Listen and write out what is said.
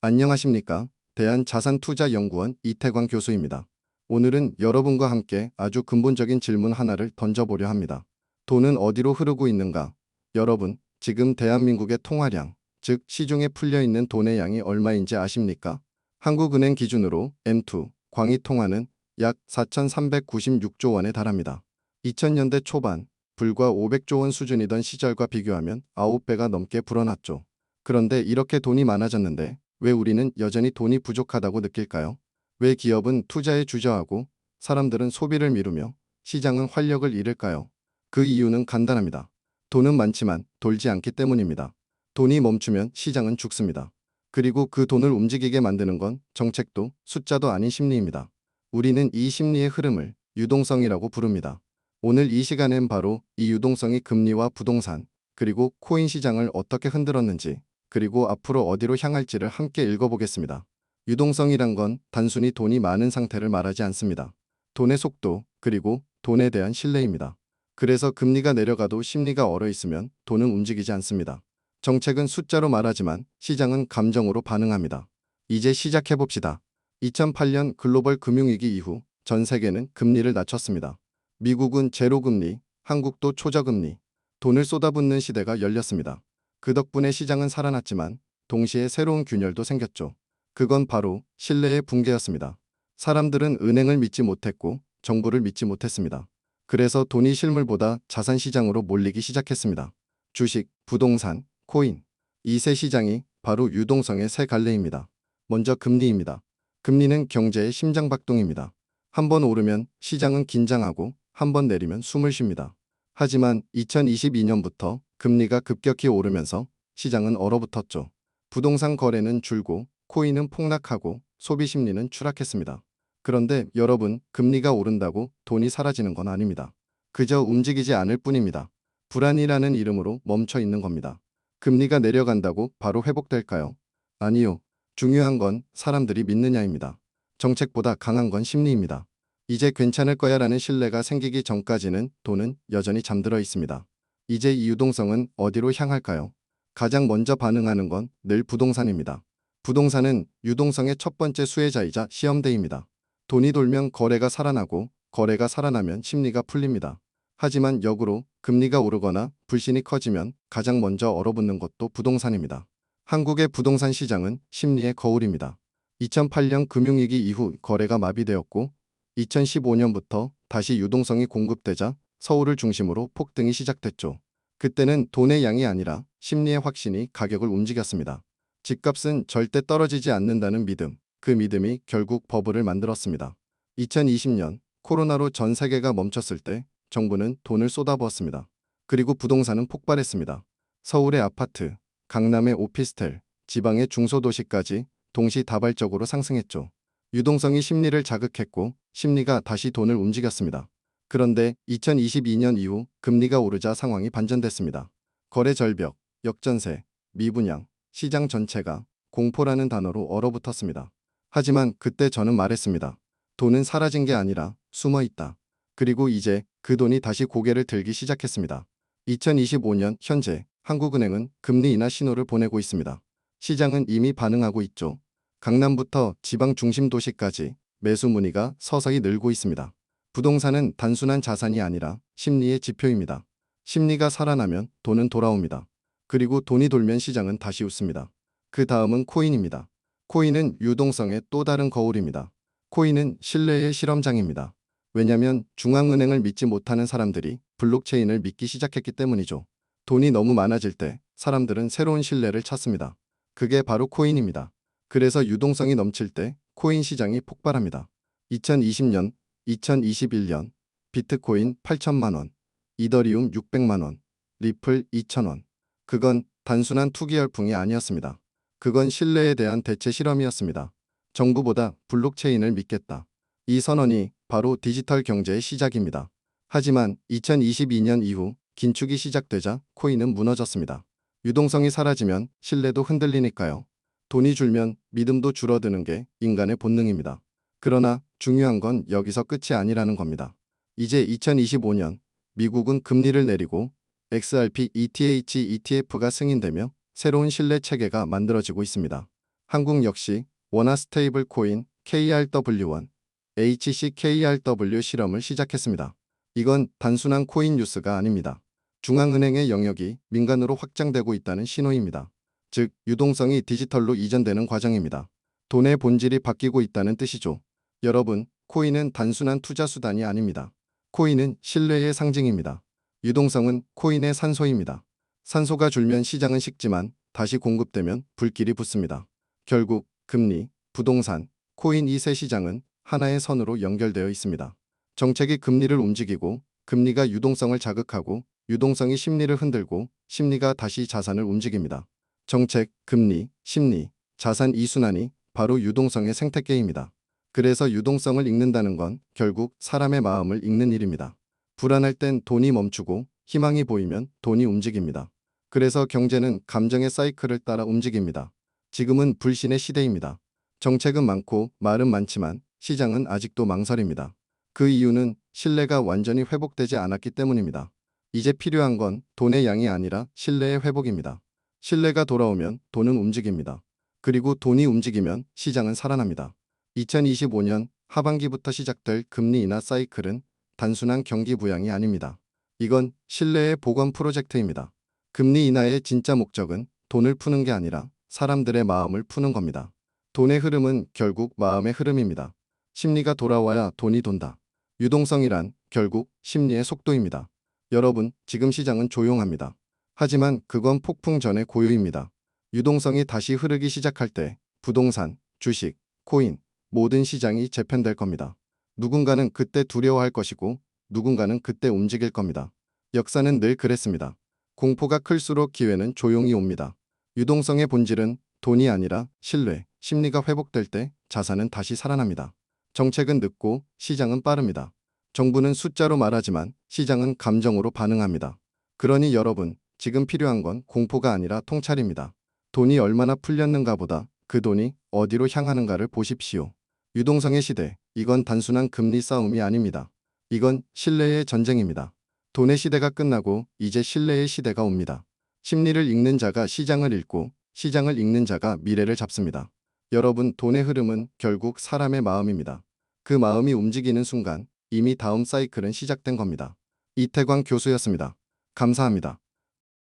안녕하십니까. 대한자산투자연구원 이태광 교수입니다. 오늘은 여러분과 함께 아주 근본적인 질문 하나를 던져보려 합니다. 돈은 어디로 흐르고 있는가? 여러분, 지금 대한민국의 통화량, 즉 시중에 풀려 있는 돈의 양이 얼마인지 아십니까? 한국은행 기준으로 M2 광의 통화는 약 4,396조 원에 달합니다. 2000년대 초반 불과 500조 원 수준이던 시절과 비교하면 9배가 넘게 불어났죠. 그런데 이렇게 돈이 많아졌는데 왜 우리는 여전히 돈이 부족하다고 느낄까요? 왜 기업은 투자에 주저하고 사람들은 소비를 미루며 시장은 활력을 잃을까요? 그 이유는 간단합니다. 돈은 많지만 돌지 않기 때문입니다. 돈이 멈추면 시장은 죽습니다. 그리고 그 돈을 움직이게 만드는 건 정책도 숫자도 아닌 심리입니다. 우리는 이 심리의 흐름을 유동성이라고 부릅니다. 오늘 이 시간엔 바로 이 유동성이 금리와 부동산, 그리고 코인 시장을 어떻게 흔들었는지, 그리고 앞으로 어디로 향할지를 함께 읽어보겠습니다. 유동성이란 건 단순히 돈이 많은 상태를 말하지 않습니다. 돈의 속도, 그리고 돈에 대한 신뢰입니다. 그래서 금리가 내려가도 심리가 얼어 있으면 돈은 움직이지 않습니다. 정책은 숫자로 말하지만 시장은 감정으로 반응합니다. 이제 시작해봅시다. 2008년 글로벌 금융위기 이후 전 세계는 금리를 낮췄습니다. 미국은 제로금리, 한국도 초저금리, 돈을 쏟아붓는 시대가 열렸습니다. 그 덕분에 시장은 살아났지만 동시에 새로운 균열도 생겼죠. 그건 바로 신뢰의 붕괴였습니다. 사람들은 은행을 믿지 못했고 정부를 믿지 못했습니다. 그래서 돈이 실물보다 자산 시장으로 몰리기 시작했습니다. 주식, 부동산, 코인. 이 세 시장이 바로 유동성의 세 갈래입니다. 먼저 금리입니다. 금리는 경제의 심장박동입니다. 한 번 오르면 시장은 긴장하고 한 번 내리면 숨을 쉽니다. 하지만 2022년부터 금리가 급격히 오르면서 시장은 얼어붙었죠. 부동산 거래는 줄고 코인은 폭락하고 소비 심리는 추락했습니다. 그런데 여러분, 금리가 오른다고 돈이 사라지는 건 아닙니다. 그저 움직이지 않을 뿐입니다. 불안이라는 이름으로 멈춰 있는 겁니다. 금리가 내려간다고 바로 회복될까요? 아니요. 중요한 건 사람들이 믿느냐입니다. 정책보다 강한 건 심리입니다. 이제 괜찮을 거야 라는 신뢰가 생기기 전까지는 돈은 여전히 잠들어 있습니다. 이제 이 유동성은 어디로 향할까요? 가장 먼저 반응하는 건 늘 부동산입니다. 부동산은 유동성의 첫 번째 수혜자이자 시험대입니다. 돈이 돌면 거래가 살아나고 거래가 살아나면 심리가 풀립니다. 하지만 역으로 금리가 오르거나 불신이 커지면 가장 먼저 얼어붙는 것도 부동산입니다. 한국의 부동산 시장은 심리의 거울입니다. 2008년 금융위기 이후 거래가 마비되었고 2015년부터 다시 유동성이 공급되자 서울을 중심으로 폭등이 시작됐죠. 그때는 돈의 양이 아니라 심리의 확신이 가격을 움직였습니다. 집값은 절대 떨어지지 않는다는 믿음, 그 믿음이 결국 버블을 만들었습니다. 2020년 코로나로 전 세계가 멈췄을 때 정부는 돈을 쏟아부었습니다. 그리고 부동산은 폭발했습니다. 서울의 아파트, 강남의 오피스텔, 지방의 중소도시까지 동시다발적으로 상승했죠. 유동성이 심리를 자극했고 심리가 다시 돈을 움직였습니다. 그런데 2022년 이후 금리가 오르자 상황이 반전됐습니다. 거래 절벽, 역전세, 미분양, 시장 전체가 공포라는 단어로 얼어붙었습니다. 하지만 그때 저는 말했습니다. 돈은 사라진 게 아니라 숨어 있다. 그리고 이제 그 돈이 다시 고개를 들기 시작했습니다. 2025년 현재 한국은행은 금리 인하 신호를 보내고 있습니다. 시장은 이미 반응하고 있죠. 강남부터 지방 중심 도시까지 매수 문의가 서서히 늘고 있습니다. 부동산은 단순한 자산이 아니라 심리의 지표입니다. 심리가 살아나면 돈은 돌아옵니다. 그리고 돈이 돌면 시장은 다시 웃습니다. 그 다음은 코인입니다. 코인은 유동성의 또 다른 거울입니다. 코인은 신뢰의 실험장입니다. 왜냐하면 중앙은행을 믿지 못하는 사람들이 블록체인을 믿기 시작했기 때문이죠. 돈이 너무 많아질 때 사람들은 새로운 신뢰를 찾습니다. 그게 바로 코인입니다. 그래서 유동성이 넘칠 때 코인 시장이 폭발합니다. 2020년, 2021년 비트코인 8천만 원, 이더리움 600만 원, 리플 2천 원. 그건 단순한 투기 열풍이 아니었습니다. 그건 신뢰에 대한 대체 실험이었습니다. 정부보다 블록체인을 믿겠다. 이 선언이 바로 디지털 경제의 시작입니다. 하지만 2022년 이후 긴축이 시작되자 코인은 무너졌습니다. 유동성이 사라지면 신뢰도 흔들리니까요. 돈이 줄면 믿음도 줄어드는 게 인간의 본능입니다. 그러나 중요한 건 여기서 끝이 아니라는 겁니다. 이제 2025년 미국은 금리를 내리고 XRP ETH ETF가 승인되며 새로운 신뢰 체계가 만들어지고 있습니다. 한국 역시 원화 스테이블 코인 KRW1, HCKRW 실험을 시작했습니다. 이건 단순한 코인 뉴스가 아닙니다. 중앙은행의 영역이 민간으로 확장되고 있다는 신호입니다. 즉, 유동성이 디지털로 이전되는 과정입니다. 돈의 본질이 바뀌고 있다는 뜻이죠. 여러분, 코인은 단순한 투자 수단이 아닙니다. 코인은 신뢰의 상징입니다. 유동성은 코인의 산소입니다. 산소가 줄면 시장은 식지만 다시 공급되면 불길이 붙습니다. 결국 금리, 부동산, 코인 이 세 시장은 하나의 선으로 연결되어 있습니다. 정책이 금리를 움직이고 금리가 유동성을 자극하고 유동성이 심리를 흔들고 심리가 다시 자산을 움직입니다. 정책, 금리, 심리, 자산 이 순환이 바로 유동성의 생태계입니다. 그래서 유동성을 읽는다는 건 결국 사람의 마음을 읽는 일입니다. 불안할 땐 돈이 멈추고 희망이 보이면 돈이 움직입니다. 그래서 경제는 감정의 사이클을 따라 움직입니다. 지금은 불신의 시대입니다. 정책은 많고 말은 많지만 시장은 아직도 망설입니다. 그 이유는 신뢰가 완전히 회복되지 않았기 때문입니다. 이제 필요한 건 돈의 양이 아니라 신뢰의 회복입니다. 신뢰가 돌아오면 돈은 움직입니다. 그리고 돈이 움직이면 시장은 살아납니다. 2025년 하반기부터 시작될 금리 인하 사이클은 단순한 경기 부양이 아닙니다. 이건 신뢰의 복원 프로젝트입니다. 금리 인하의 진짜 목적은 돈을 푸는 게 아니라 사람들의 마음을 푸는 겁니다. 돈의 흐름은 결국 마음의 흐름입니다. 심리가 돌아와야 돈이 돈다. 유동성이란 결국 심리의 속도입니다. 여러분, 지금 시장은 조용합니다. 하지만 그건 폭풍 전의 고요입니다. 유동성이 다시 흐르기 시작할 때 부동산, 주식, 코인, 모든 시장이 재편될 겁니다. 누군가는 그때 두려워할 것이고 누군가는 그때 움직일 겁니다. 역사는 늘 그랬습니다. 공포가 클수록 기회는 조용히 옵니다. 유동성의 본질은 돈이 아니라 신뢰, 심리가 회복될 때 자산은 다시 살아납니다. 정책은 늦고 시장은 빠릅니다. 정부는 숫자로 말하지만 시장은 감정으로 반응합니다. 그러니 여러분, 지금 필요한 건 공포가 아니라 통찰입니다. 돈이 얼마나 풀렸는가 보다 그 돈이 어디로 향하는가를 보십시오. 유동성의 시대, 이건 단순한 금리 싸움이 아닙니다. 이건 신뢰의 전쟁입니다. 돈의 시대가 끝나고 이제 신뢰의 시대가 옵니다. 심리를 읽는 자가 시장을 읽고 시장을 읽는 자가 미래를 잡습니다. 여러분, 돈의 흐름은 결국 사람의 마음입니다. 그 마음이 움직이는 순간 이미 다음 사이클은 시작된 겁니다. 이태광 교수였습니다. 감사합니다.